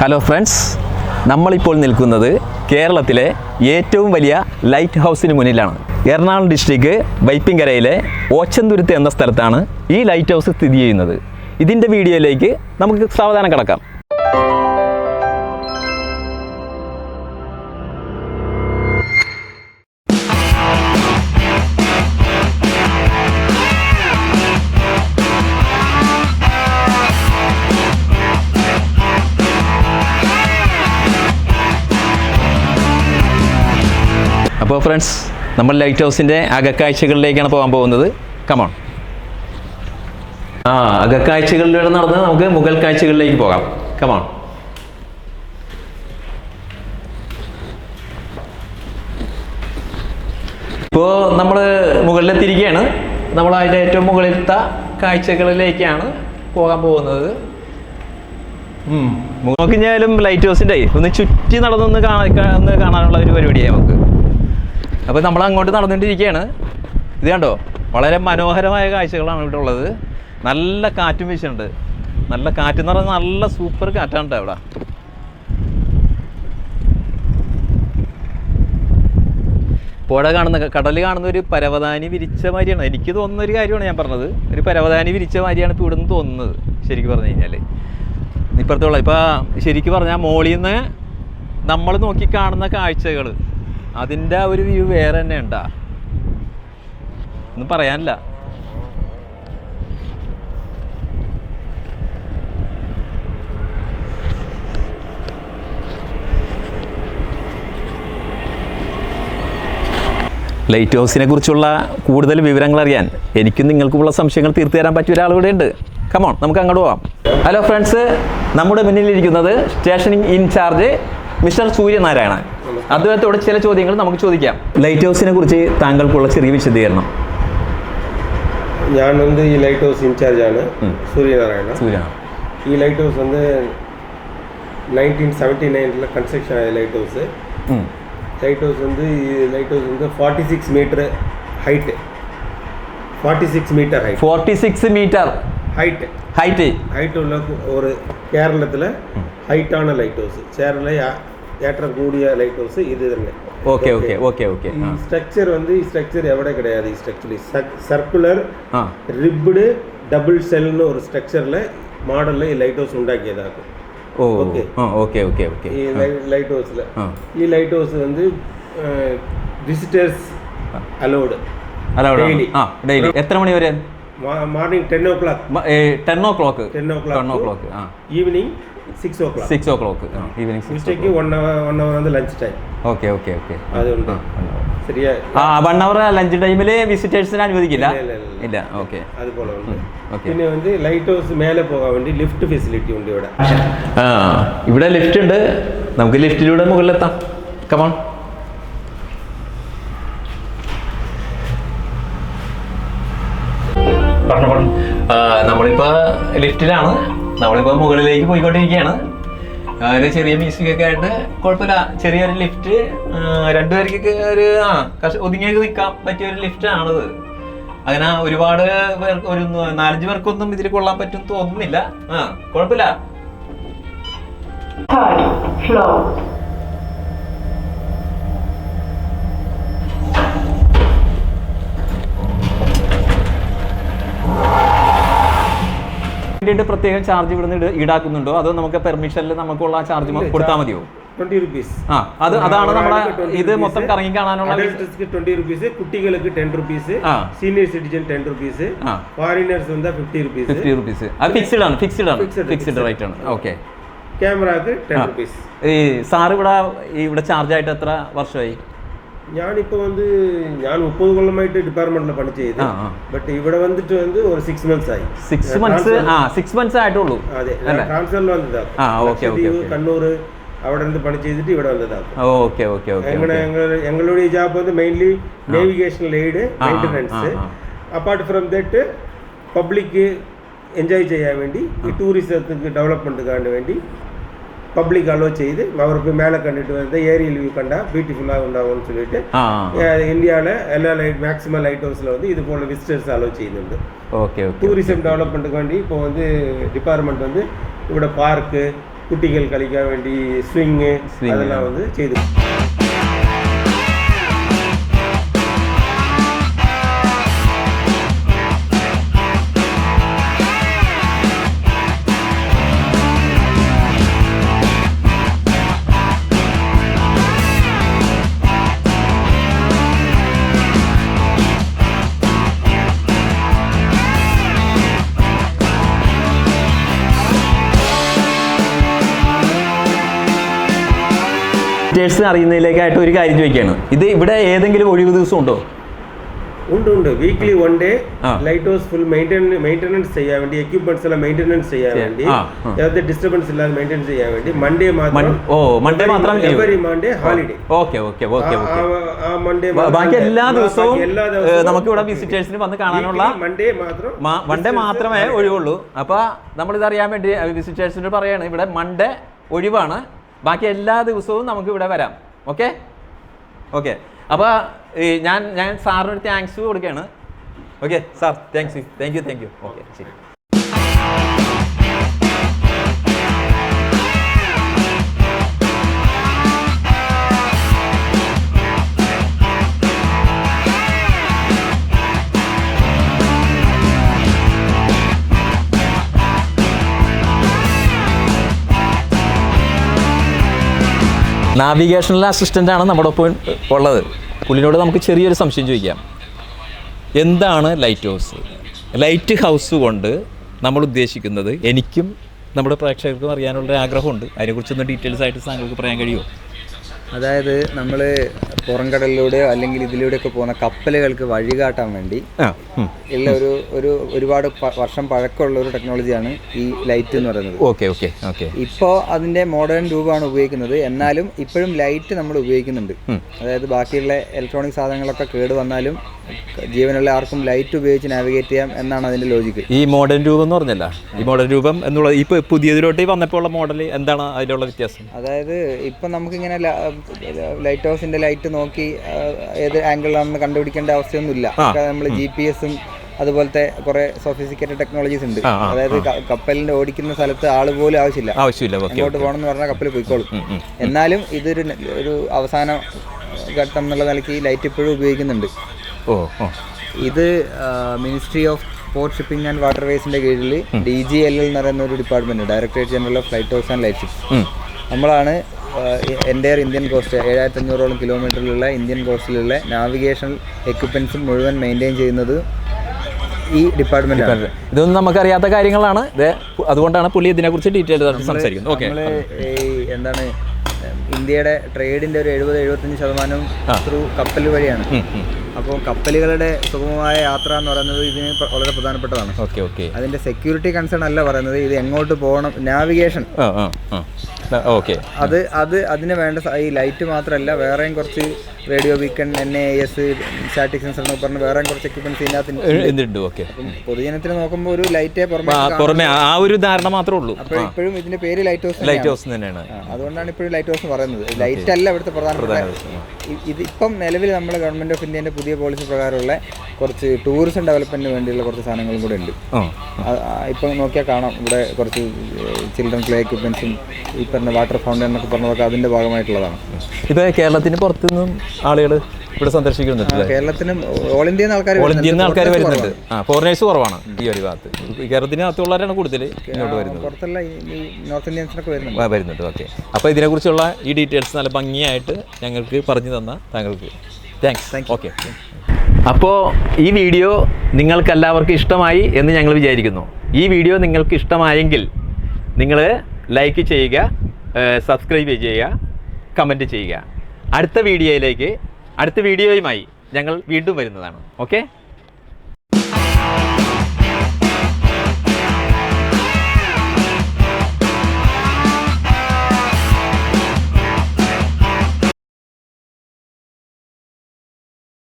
Hello friends നമ്മളിപ്പോൾ നിൽക്കുന്നത് കേരളത്തിലെ ഏറ്റവും വലിയ ലൈറ്റ് ഹൗസിന് മുന്നിലാണ്. എറണാകുളം ഡിസ്ട്രിക്ട് വൈപ്പിങ്കരയിലെ ഓച്ചന്തുരുത്ത് എന്ന സ്ഥലത്താണ് ഈ ലൈറ്റ് ഹൗസ് സ്ഥിതി ചെയ്യുന്നത്. ഇതിന്റെ വീഡിയോയിലേക്ക് നമുക്ക് സാവധാനം കിടക്കാം. ഫ്രണ്ട്സ് നമ്മൾ ലൈറ്റ് ഹൗസിന്റെ അകക്കാഴ്ചകളിലേക്കാണ് പോകാൻ പോകുന്നത്. കമോൺ ആ അകക്കാഴ്ചകളിലൂടെ നടന്ന് നമുക്ക് മുഗൾ കാഴ്ചകളിലേക്ക് പോകാം കമോൺ ഇപ്പോൾ നമ്മൾ മുകളിലെത്തിയിരിക്കുകയാണ്. നമ്മൾ അതിന്റെ ഏറ്റവും മുകളിലത്തെ കാഴ്ചകളിലേക്കാണ് പോകാൻ പോകുന്നത്. നോക്കിഞ്ഞാലും ലൈറ്റ് ഹൗസിന്റെ ഒന്ന് ചുറ്റി നടന്നൊന്ന് കാണാൻ കാണാനുള്ള ഒരു പരിപാടിയാണ് നമുക്ക്. അപ്പോൾ നമ്മൾ അങ്ങോട്ട് നടന്നുകൊണ്ടിരിക്കുകയാണ് ഇത് കണ്ടോ? വളരെ മനോഹരമായ കാഴ്ചകളാണ് ഇവിടെ ഉള്ളത്. നല്ല കാറ്റും വീശുന്നുണ്ട്. നല്ല കാറ്റ് എന്ന് പറഞ്ഞാൽ നല്ല സൂപ്പർ കാറ്റാണ് കേട്ടോ ഇവിടെ. പുഴ കാണുന്ന കടൽ കാണുന്ന ഒരു പരവതാനി വിരിച്ച മാതിരിയാണ്. എനിക്ക് തോന്നുന്ന ഒരു കാര്യമാണ് ഞാൻ പറഞ്ഞത്. ഒരു പരവതാനി വിരിച്ച മാതിരിയാണ് ഇപ്പോൾ ഇവിടെ നിന്ന് തോന്നുന്നത് ശരിക്കും പറഞ്ഞു കഴിഞ്ഞാൽ ഇപ്പുറത്തുള്ള ഇപ്പോൾ ശരിക്കും പറഞ്ഞാൽ മോളിൽ നിന്ന് നമ്മൾ നോക്കി കാണുന്ന കാഴ്ചകൾ അതിന്റെ ഒരു വ്യൂ വേറെ തന്നെ ഉണ്ടാ ഒന്നും പറയാനില്ല. ലൈറ്റ് ഹൗസിനെ കുറിച്ചുള്ള കൂടുതൽ വിവരങ്ങൾ അറിയാൻ എനിക്കും നിങ്ങൾക്കുമുള്ള സംശയങ്ങൾ തീർത്തു തരാൻ പറ്റിയ ഒരാൾ ഇവിടെ ഉണ്ട് കമോൺ നമുക്ക് അങ്ങോട്ട് പോവാം. ഹലോ ഫ്രണ്ട്സ് നമ്മുടെ മുന്നിലിരിക്കുന്നത് സ്റ്റേഷനിങ് ഇൻചാർജ് മിസ്റ്റർ സൂര്യനാരായണൻ. അദ്ദേഹത്തോട് ചില ചോദ്യങ്ങൾ നമുക്ക് ചോദിക്കാം ലൈറ്റ് ഹൗസിനെ കുറിച്ച് താങ്കൾക്കുള്ള ചെറിയ വിശദീകരണം ഞാൻ வந்து ഈ ലൈറ്റ് ഹൗസ് ഇൻചാർജാണ് സൂര്യനാരായണ സൂര്യ ഈ ലൈറ്റ് ഹൗസ് வந்து நைன்டீன் செவன்ட்டி நைனில் கன்ஸ்ட்ரக்ஷன் ஆகிய லைட் ஹவுஸு ഉം. லைட் ஹவுஸ் வந்து லைட் ஹவுஸ் வந்து forty six metre height forty six metre height forty six metre height height height உள்ள ஒரு கேரளத்தில் ஹைட்டான லைட் ஹவுஸ் சேரில் ஏற்றக்கூடிய லைட்னஸ் இது இதுங்க okay okay okay okay structure வந்து ஸ்ட்ரக்சர் எവിടെ கிடையாது ஸ்ட்ரக்சர் சர்க்குலர் ரிப்டு டபுள் செல்னு ஒரு ஸ்ட்ரக்சரில் மாடலில் light house உண்டாக்கியதாகும் okay okay okay okay light ஹவுஸில் ஈ லைட் ஹவுஸ் வந்து விசிட்டர்ஸ் அலோடு அலோடு டெய்லி எத்தனை மணி வரை morning ten o'clock ten o'clock ten o'clock ten o'clock evening clock clock ആ evening six o'clock six o'clock evening six ഉച്ചയ്ക്ക് one hour one hour வந்து lunch time okay okay okay അതുണ്ട് சரியா ആ one hour lunch ടൈമിൽ വിസിറ്റേഴ്സിന് അനുവദിക്കില്ല ഇല്ല, ഇല്ല, ഇല്ല. ഇല്ല ഓക്കെ അതുപോലെ ഉണ്ട് ഓക്കെ പിന്നെ வந்து ലൈറ്റ് ഹൗസ് മേലെ പോകാൻ വേണ്ടി ലിഫ്റ്റ് ഫെസിലിറ്റി ഉണ്ട് ഇവിടെ ആ ഇവിടെ ലിഫ്റ്റ് ഉണ്ട് നമുക്ക് ലിഫ്റ്റിലൂടെ മുകളിലെത്താം കമോൺ പറഞ്ഞു പറഞ്ഞു നമ്മളിപ്പോൾ ലിഫ്റ്റിലാണ് നമ്മളിപ്പോൾ മുകളിലേക്ക് പോയിക്കൊണ്ടിരിക്കുകയാണ്. ഒരു ചെറിയ മ്യൂസിക് ഒക്കെ ആയിട്ട് കുഴപ്പമില്ല. ചെറിയൊരു ലിഫ്റ്റ് രണ്ടുപേർക്കൊക്കെ ഒരു ആ കഷ ഒതുങ്ങിയൊക്കെ നിൽക്കാൻ പറ്റിയ ഒരു ലിഫ്റ്റ് ആണത്. അങ്ങനെ ഒരുപാട് പേർക്ക് ഒരു നാലഞ്ച് പേർക്കൊന്നും ഇതിൽ കൊള്ളാൻ പറ്റും തോന്നുന്നില്ല. ആ കുഴപ്പമില്ല. വേണ്ടിയിട്ട് പ്രത്യേകം ചാർജ് ഇവിടുന്ന് ഈട് ഈടാക്കുന്നുണ്ടോ? അതോ നമുക്ക് പെർമിഷനിൽ നമുക്കുള്ള ചാർജ് കൊടുത്താൽ മതിയോ? ട്വന്റി റുപ്പീസ് ആ അത് അതാണ് നമ്മുടെ ഇത് മൊത്തം കറങ്ങി കാണാനുള്ള അഡൽട്ട്സ്ക്ക് ട്വന്റി റുപ്പീസ് കുട്ടികൾക്ക് ten rupees senior citizen ten rupees foreigners വന്നാൽ ഫിഫ്റ്റി റുപ്പീസ് ഫിഫ്റ്റി റുപ്പീസ് അത് ഫിക്സ്ഡ് ആണ് ഫിക്സ്ഡ് ആണ് ഫിക്സ്ഡ് റേറ്റ് ആണ്. ഓക്കെ ക്യാമറക്ക് ടെൻ റുപ്പീസ് ഈ സാർ ഇവിടെ ഇവിടെ ചാർജ് ആയിട്ട് എത്ര വർഷമായി? ഞാൻ ഇപ്പോൾ വന്ന് ഞാൻ മുപ്പത് കൊല്ലമായിട്ട് ഡിപ്പാർട്ട്മെന്റിൽ പണി ചെയ്ത് ബട്ട് ഇവിടെ വന്നിട്ട് വന്ന് ഒരു സിക്സ് മന്ത്സ് ആയി സിക്സ് മന്ത്സ് ആ സിക്സ് മന്ത്സ് ആയിട്ടുള്ളൂ അതെ ട്രാൻസ്ഫറിൽ വന്നതാണ് കണ്ണൂർ അവിടെ നിന്ന് പണി ചെയ്തിട്ട് ഇവിടെ വന്നതാണ് ഓക്കെ ഓക്കെ ഞങ്ങളുടെ ഞങ്ങളുടെ ജോബ് വന്ന് mainly navigational aid maintenance apart from that public enjoy ചെയ്യാൻ വേണ്ടി ഈ ടൂറിസത്തിന് ഡെവലപ്മെൻറ്റ് കാണാൻ വേണ്ടി பப்ளிக் அலோ செய்து அவர் போய் மேலே கண்டுட்டு வந்து ஏரியல் வியூ கண்டா பியூட்டிஃபுல்லாக உண்டாகும்னு சொல்லிட்டு இந்தியாவில் எல்லா லைட் மேக்ஸிமம் லைட் ஹவுஸில் வந்து இது போல விசிட்டர்ஸ் அலோ செய்யுന്നുണ്ട് ஓகே டூரிசம் டெவலப்மெண்ட்டுக்கு வேண்டி இப்போ வந்து டிபார்ட்மெண்ட் வந்து இவ்வளோ பார்க்கு குட்டிகள் கழிக்க வேண்டி ஸ்விங்கு அதெல்லாம் வந்து செய்து ഡീറ്റെയിൽസ് അറിയുന്നതിലേക്കായിട്ട് ഒരു കാര്യം ചോദിക്കുകയാണ് ഇത് ഇവിടെ ഏതെങ്കിലും ഒഴിവ് ദിവസം ഉണ്ടോ? ഉണ്ട് ഉണ്ട്. Weekly one day. Light house full maintenance ചെയ്യാൻ വേണ്ടി എക്യുപ്മെന്റ്സ് എല്ലാം മെയിന്റെനൻസ് ചെയ്യാൻ. വേണ്ടി. യാതൊരു ഡിസ്റ്റർബൻസ് ഇല്ലാതെ മെയിന്റെയിൻ ചെയ്യാൻ വേണ്ടി മൺഡേ മാത്രം ഓ മൺഡേ മാത്രം every Monday holiday okay okay okay okay ആ മൺഡേ ബാക്കി എല്ലാ ദിവസവും എല്ലാ ദിവസവും നമുക്ക് ഇവിടെ വിസിറ്റേഴ്സിന് വന്ന് കാണാനുള്ള മൺഡേ മാത്രം മൺഡേ മാത്രമേ ഒഴിവുള്ളൂ. അപ്പോൾ ഇത് അറിയാൻ വേണ്ടി വിസിറ്റേഴ്സിനോട് പറയാണ് ഇവിടെ മൺഡേ ഒഴിവാണ്. ബാക്കി എല്ലാ ദിവസവും നമുക്ക് ഇവിടെ വരാം. ഓക്കെ ഓക്കെ അപ്പോൾ ഞാൻ ഞാൻ സാറിനൊരു താങ്ക്സ് കൊടുക്കുകയാണ്. Okay sir thanks thank you thank you okay ശരി. നാവിഗേഷണൽ അസിസ്റ്റന്റ് ആണ് നമ്മുടെ ഒപ്പം ഉള്ളത്. പുള്ളിനോട് നമുക്ക് ചെറിയൊരു സംശയം ചോദിക്കാം. എന്താണ് ലൈറ്റ് ഹൗസ് ലൈറ്റ് ഹൗസ് കൊണ്ട് നമ്മൾ ഉദ്ദേശിക്കുന്നത് എനിക്കും നമ്മുടെ പ്രേക്ഷകർക്കും അറിയാനുള്ള ആഗ്രഹമുണ്ട്. അതിനെക്കുറിച്ചൊന്ന് ഡീറ്റെയിൽസ് ആയിട്ട് താങ്കൾക്ക് പറയാൻ കഴിയുമോ? അതായത് നമ്മൾ പുറംകടലിലൂടെയോ അല്ലെങ്കിൽ ഇതിലൂടെയൊക്കെ പോകുന്ന കപ്പലുകൾക്ക് വഴികാട്ടാൻ വേണ്ടി ഉള്ള ഒരു ഒരു ഒരുപാട് വർഷം പഴക്കമുള്ള ഒരു ടെക്നോളജിയാണ് ഈ ലൈറ്റ് എന്ന് പറയുന്നത്. Okay okay okay. ഇപ്പോൾ അതിന്റെ മോഡേൺ രൂപമാണ് ഉപയോഗിക്കുന്നത്. എന്നാലും ഇപ്പോഴും ലൈറ്റ് നമ്മൾ ഉപയോഗിക്കുന്നുണ്ട്. അതായത് ബാക്കിയുള്ള ഇലക്ട്രോണിക് സാധനങ്ങളൊക്കെ കേട് വന്നാലും ജീവനുള്ള ആർക്കും ലൈറ്റ് ഉപയോഗിച്ച് നാവിഗേറ്റ് ചെയ്യാം എന്നാണ് അതിന്റെ ലോജിക്ക് ഈ മോഡേൺ രൂപം എന്ന് പറഞ്ഞല്ല. ഈ മോഡേൺ രൂപം എന്നുള്ളത് ഇപ്പോൾ പുതിയതിലോട്ട് വന്നപ്പോൾ ഉള്ള മോഡൽ എന്താണ് അതിലുള്ള വ്യത്യാസം? അതായത് ഇപ്പം നമുക്കിങ്ങനെ ലൈറ്റ് ഹൗസിന്റെ ലൈറ്റ് നോക്കി ഏത് ആംഗിളാണെന്ന് കണ്ടുപിടിക്കേണ്ട അവസ്ഥയൊന്നുമില്ല. നമ്മൾ ജി പി എസും അതുപോലത്തെ കുറെ സോഫിസിക്കേറ്റഡ് ടെക്നോളജീസ് ഉണ്ട്. അതായത് കപ്പലിന്റെ ഓടിക്കുന്ന സ്ഥലത്ത് ആൾ പോലും ആവശ്യമില്ല. ആവശ്യമില്ല ഇങ്ങോട്ട് അങ്ങോട്ട് പോകണം എന്ന് പറഞ്ഞാൽ കപ്പൽ പോയിക്കോളും. എന്നാലും ഇതൊരു ഒരു അവസാന ഘട്ടം എന്നുള്ള നിലയ്ക്ക് ലൈറ്റ് ഇപ്പോഴും ഉപയോഗിക്കുന്നുണ്ട്. ഓ ഓ. ഇത് ministry of port shipping and വാട്ടർവേസിന്റെ കീഴിൽ ഡി ജി എൽ എൽ എന്ന് പറയുന്ന ഒരു department directorate general of light house and light ship നമ്മളാണ് എന്റെ ഇന്ത്യൻ കോസ്റ്റ് ഏഴായിരത്തി അഞ്ഞൂറോളം കിലോമീറ്ററിലുള്ള ഇന്ത്യൻ കോസ്റ്റിലുള്ള നാവിഗേഷൻ എക്യുപ്മെൻസും മുഴുവൻ മെയിന്റെയിൻ ചെയ്യുന്നത് ഈ ഡിപ്പാർട്ട്മെന്റ് ഇതൊന്നും നമുക്കറിയാത്ത കാര്യങ്ങളാണ്. ഇത് അതുകൊണ്ടാണ് പുള്ളി ഇതിനെക്കുറിച്ച് ഡീറ്റെയിൽ സംസാരിക്കുന്നത്. ഓക്കെ എന്താണ് ഇന്ത്യയുടെ ട്രേഡിന്റെ ഒരു എഴുപത് എഴുപത്തഞ്ച് ശതമാനം ത്രൂ കപ്പൽ വഴിയാണ്. അപ്പോൾ കപ്പലുകളുടെ സുഗമമായ യാത്ര എന്ന് പറയുന്നത് ഇതിന് വളരെ പ്രധാനപ്പെട്ടതാണ്. Okay okay. അതിന്റെ സെക്യൂരിറ്റി കൺസേൺ അല്ല പറയുന്നത്. ഇത് എങ്ങോട്ട് പോകണം? Navigation okay. അത് അത് അതിന് വേണ്ട ഈ ലൈറ്റ് മാത്രമല്ല വേറെയും കുറച്ച് radio beacon N A S static sensor എന്നൊക്കെ പറഞ്ഞ് വേറെ കുറച്ച് എക്യുപ്മെന്റ്സ് ഇതിനകത്ത് ഓക്കെ പൊതുജനത്തിന് നോക്കുമ്പോൾ ഒരു ലൈറ്റേ പുറമെ ആ ഒരു ധാരണ മാത്രമേ ഉള്ളൂ. അപ്പോൾ ഇപ്പോഴും ഇതിന്റെ പേര് ലൈറ്റ് ഹൗസ് ലൈറ്റ് ഹൗസ് തന്നെയാണ് അതുകൊണ്ടാണ് ഇപ്പോഴും ലൈറ്റ് ഹൗസ് പറയുന്നത്. ലൈറ്റ് അല്ല ഇവിടുത്തെ പ്രധാന ഇത് ഇപ്പം നിലവിൽ നമ്മുടെ ഗവൺമെന്റ് ഓഫ് ഇന്ത്യന്റെ പുതിയ പോളിസി പ്രകാരമുള്ള കുറച്ച് ടൂറിസം ഡെവലപ്മെന്റിന് വേണ്ടിയുള്ള കുറച്ച് സാധനങ്ങളും കൂടെ ഉണ്ട്. ഇപ്പം നോക്കിയാൽ കാണാം. ഇവിടെ കുറച്ച് ചിൽഡ്രൻ പ്ലേ എക്യുപ്മെന്റ്സും ഈ പറഞ്ഞ വാട്ടർ ഫൗണ്ടൻ എന്നൊക്കെ പറഞ്ഞതൊക്കെ അതിന്റെ ഭാഗമായിട്ടുള്ളതാണ്. ഇത് കേരളത്തിന് പുറത്തുനിന്നും ആളുകൾ ഇവിടെ സന്ദർശിക്കുന്നുണ്ട് കേരളത്തിന് ഓൾ ഇന്ത്യയിൽ നിന്ന് ആൾക്കാർ വരുന്നുണ്ട്. ആ ഫോറിനേഴ്സ് കുറവാണ് ഈ ഒരു ഭാഗത്ത്. കേരളത്തിനകത്തുള്ളവരാണ് കൂടുതൽ ഇങ്ങോട്ട് വരുന്നത്. വരുന്നുണ്ട്. ഓക്കെ അപ്പോൾ ഇതിനെക്കുറിച്ചുള്ള ഈ ഡീറ്റെയിൽസ് നല്ല ഭംഗിയായിട്ട് ഞങ്ങൾക്ക് പറഞ്ഞു തന്ന താങ്കൾക്ക്. താങ്ക്സ് ഓക്കെ അപ്പോൾ ഈ വീഡിയോ നിങ്ങൾക്ക് എല്ലാവർക്കും ഇഷ്ടമായി എന്ന് ഞങ്ങൾ വിചാരിക്കുന്നു. ഈ വീഡിയോ നിങ്ങൾക്ക് ഇഷ്ടമായെങ്കിൽ നിങ്ങൾ ലൈക്ക് ചെയ്യുക സബ്സ്ക്രൈബ് ചെയ്യുക കമന്റ് ചെയ്യുക. അടുത്ത വീഡിയോയിലേക്ക് അടുത്ത വീഡിയോയുമായി ഞങ്ങൾ വീണ്ടും വരുന്നതാണ്. ഓക്കെ